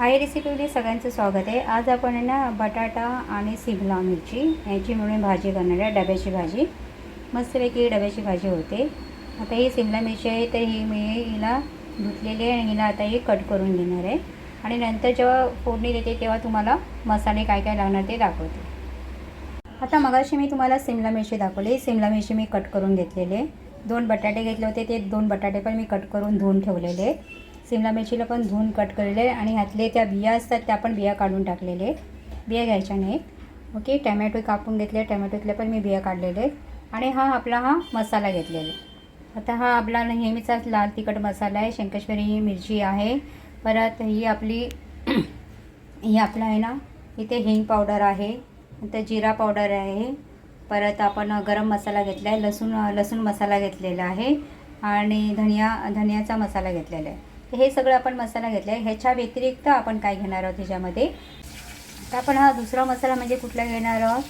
हाय रेसिपीमध्ये सगळ्यांचं स्वागत आहे. आज आपण आहे ना बटाटा आणि सिमला मिरची याची मिळून भाजी करणार आहे डब्याची भाजी. मस्तपैकी डब्याची भाजी होते. आता ही सिमला मिरची आहे तर ही मी हिला धुतलेली आहे आणि हिला आता ही कट करून घेणार आहे. आणि नंतर जेव्हा फोडणी देते तेव्हा तुम्हाला मसाले काय काय लागणार ते दाखवते. आता मगाशी मी तुम्हाला सिमला मिरची दाखवली. सिमला मिरची मी कट करून घेतलेले दोन बटाटे घेतले होते ते दोन बटाटे पण मी कट करून धुवून ठेवलेले आहेत. सिमला मिरचीला पण धुवून कट केलेले आणि ह्यातले त्या बिया असतात त्या पण बिया काढून टाकलेले बिया घ्यायच्या नाहीत. ओके टॅमॅटो कापून घेतले टॅमॅटोतले पण मी बिया काढलेले आहेत. आणि हा आपला हा मसाला घेतलेला आहे. आता हा आपला नेहमीचाच लाल तिखट मसाला आहे शंकेश्वरी ही मिरची आहे. परत ही आपली ही आपला आहे ना इथे हिंग पावडर आहे नंतर जिरा पावडर आहे. परत आपण गरम मसाला घेतला आहे लसूण लसूण मसाला घेतलेला आहे. आणि धनिया धनियाचा मसाला घेतलेला आहे. हे सगळं आपण मसाला घेतला आहे ह्याच्या व्यतिरिक्त आपण काय घेणार आहोत ह्याच्यामध्ये? तर आपण हा दुसरा मसाला म्हणजे कुठला घेणार आहोत?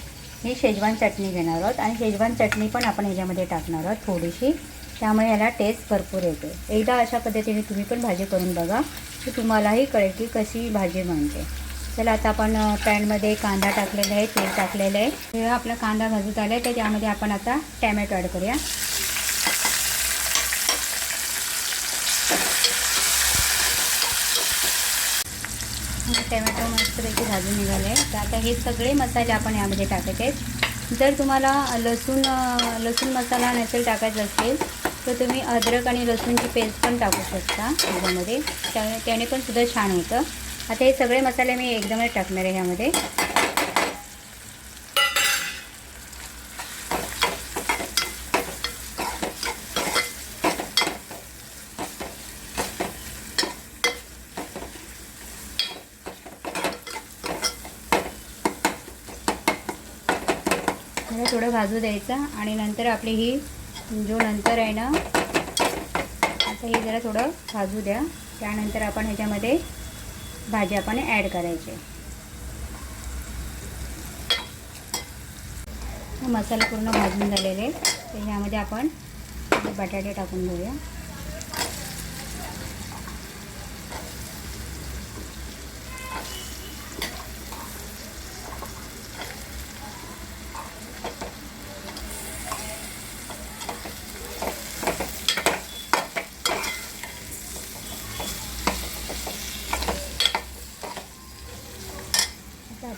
ही शेजवान चटणी घेणार आहोत. आणि शेजवान चटणी पण आपण ह्याच्यामध्ये टाकणार आहोत थोडीशी. त्यामुळे ह्याला टेस्ट भरपूर येते. एकदा अशा पद्धतीने तुम्ही पण भाजी करून बघा की तुम्हालाही कळेल की कशी भाजी बनते. चला आता आपण पॅनमध्ये कांदा टाकलेला आहे तेल टाकलेलं आहे. हे आपला कांदा भाजत आला आहे तर त्यामध्ये आपण आता टॅमॅटो ॲड करूया. टॅमॅटो मस्तपैकी भाजून निघाले. आहे तर आता हे सगळे मसाले आपण यामध्ये टाकायचे आहेत. जर तुम्हाला लसूण लसूण मसाला नसेल टाकायचा असेल तर तुम्ही अद्रक आणि लसूणची पेस्ट पण टाकू शकता त्याच्यामध्ये त्या त्याने पण सुद्धा छान होतं. आता हे सगळे मसाले मी एकदमच टाकणार आहे ह्यामध्ये थोडं भाजू द्यायचं आणि नंतर आपली ही जो नंतर आहे ना आता हे जरा थोडं भाजू द्या. त्यानंतर आपण ह्याच्यामध्ये भाजी आपण ॲड करायची. मसाला पूर्ण भाजून झालेले तर ह्यामध्ये आपण बटाटे टाकून घेऊया.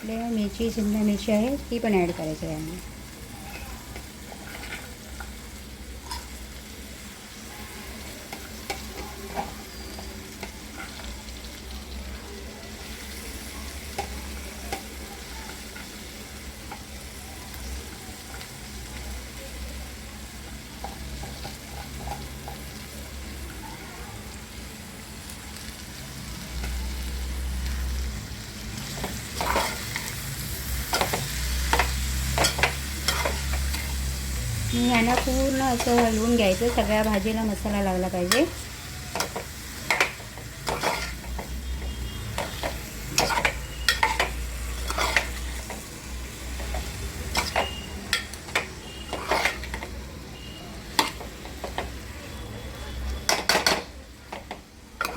आता आपल्याला मिरची शिमला मिरची आहे ती पण ॲड करायची आहे ह्यानं पूर्ण असं हलवून घ्यायचं. सगळ्या भाजीला मसाला लागला पाहिजे.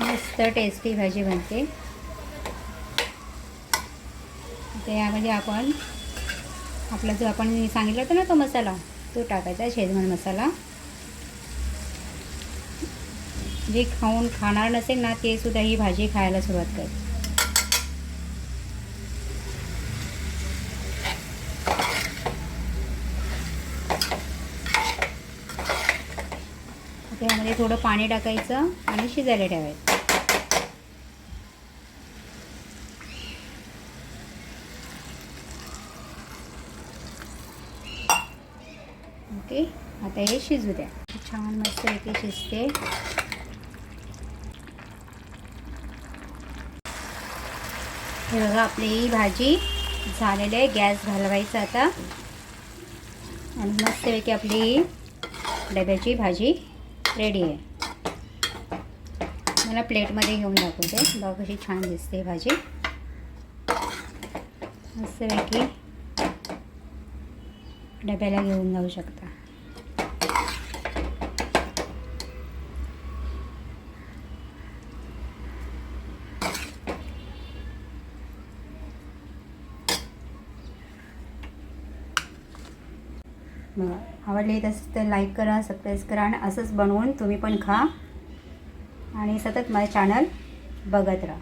मस्त टेस्टी भाजी बनते. त्यामध्ये यामध्ये आपण आपला जो आपण सांगितलं होतं ना तो मसाला. तो टाकायचा शेजवान मसाला. जे खाऊन खाणार नसेल ना ते सुद्धा ही भाजी खायला सुरुवात कर. त्यामध्ये थोडं पाणी टाकायचं आणि शिजायला ठेवायचं. ओके. आता हे शिजू द्या. छान मस्त इथे शिजते. हे बघा आपली ही भाजी झालेली आहे. गॅस घालवायचा आता. आणि मस्तपैकी आपली ही डब्याची भाजी रेडी आहे. मला प्लेटमध्ये घेऊन दाखवते. बघा कशी छान दिसते भाजी. मस्तपैकी डब्याला घेऊन जाऊ शकता. आवडली तसं तर लाईक करा सबस्क्राईब करा आणि असंच बनवून तुम्ही पण खा. आणि सतत माझं चॅनल बघत राहा.